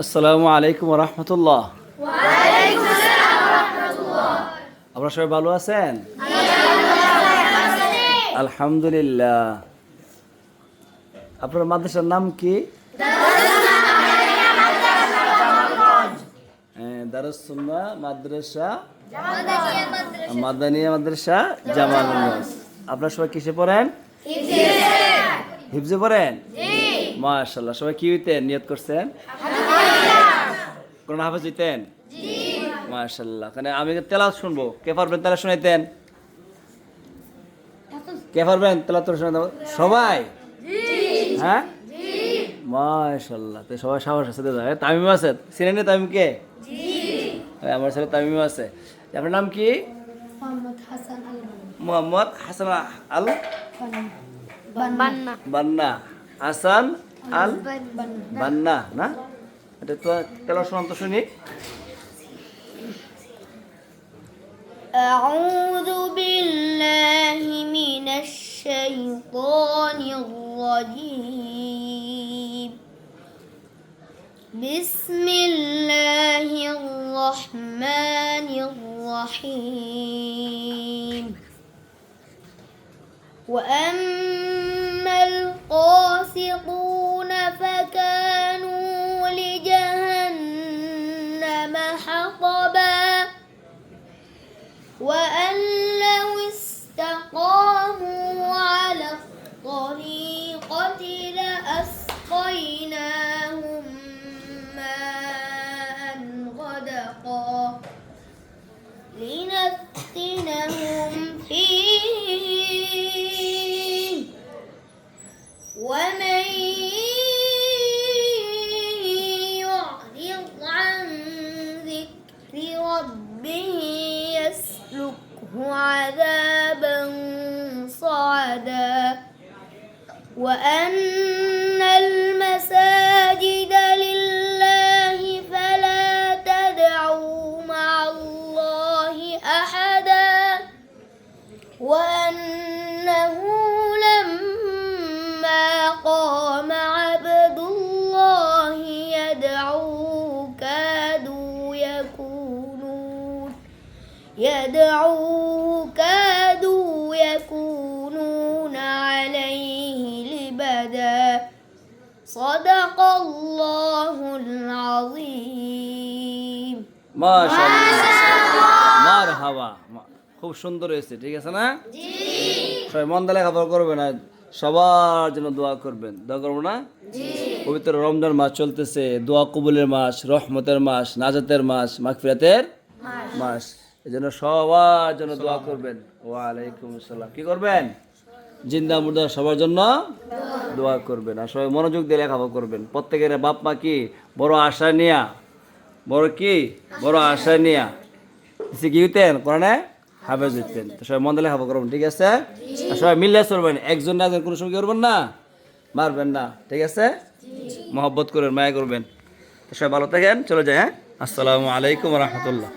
আসসালামু আলাইকুম রহমতুল্লাহ। আপনারা সবাই ভালো আছেন? আলহামদুলিল্লাহ। আপনার মাদ্রাসার নাম কি? হ্যাঁ, মাদ্রাসা। মাদানিয়া মাদ্রাসা জামালগঞ্জ। আপনারা সবাই কিসে পড়েন? হিফজে পড়েন? মাশাল্লাহ সবাই কি হইতেন? নিয়ত করছেন? কোন হাফেজ হইতেন? মাশাল্লাহ কারণ আমি তেলাওয়াত শুনব। কে পারবেন তেলা শুনাইতেন? কে পারবেন তেলা তোর সবাই? হ্যাঁ? মাশাল্লাহ তো সবাই সাহস আছে দাদা তামিম আছে। সিনেনি তামিম কে হ্যাঁ, আমার ছেলে তামিম আছে। আপনার নাম কি? মোহাম্মদ হাসান আল মোহাম্মদ হাসান আল বান্না। বান্না। হাসান আল বান্না বান্না না এটা তো তেলা শোনান তো শুনি أعوذ بالله من الشيطان الرجيم بسم الله الرحمن الرحيم وأما وأن عذابا صعدا. وأن المساجد لله فلا تدعوا مع الله أحدا. وأنه لما قام عبد الله يدعوه كادوا يكونون يدعوه صدق الله العظيم মাশাআল্লাহ মার হাওয়া মা- খুব সুন্দর হয়েছে ঠিক আছে না সবাই মন দিলে খাবার করবেন আর সবার জন্য দোয়া করবেন দোয়া করবো না পবিত্র রমজান মাস চলতেছে দোয়া কবুলের মাস রহমতের মাস নাজাতের মাস মাগফিরাতের মাস এই জন্য সবার জন্য দোয়া করবেন ওয়ালাইকুম আসসালাম কি করবেন জিন্দা মুর্দা সবার জন্য দোয়া করবেন, আর সবাই মনোযোগ দিয়ে লেখাপড়া করবেন। প্রত্যেকের বাপ মা কি বড় আশা নিয়া? বড় কি? বড় আশা নিয়া। সে কি হইতেন? কোরআনে হাফেজ হইতেন। তো সবাই মন দিলে হাফা করবেন, ঠিক আছে? আর সবাই মিললে চলবেন, একজন না কোনো সময় করবেন না? মারবেন না, ঠিক আছে? মহব্বত করবেন মায়া করবেন। সবাই ভালো থাকেন, চলে যায় হ্যাঁ? আসসালামু আলাইকুম রহমতুল্লাহ।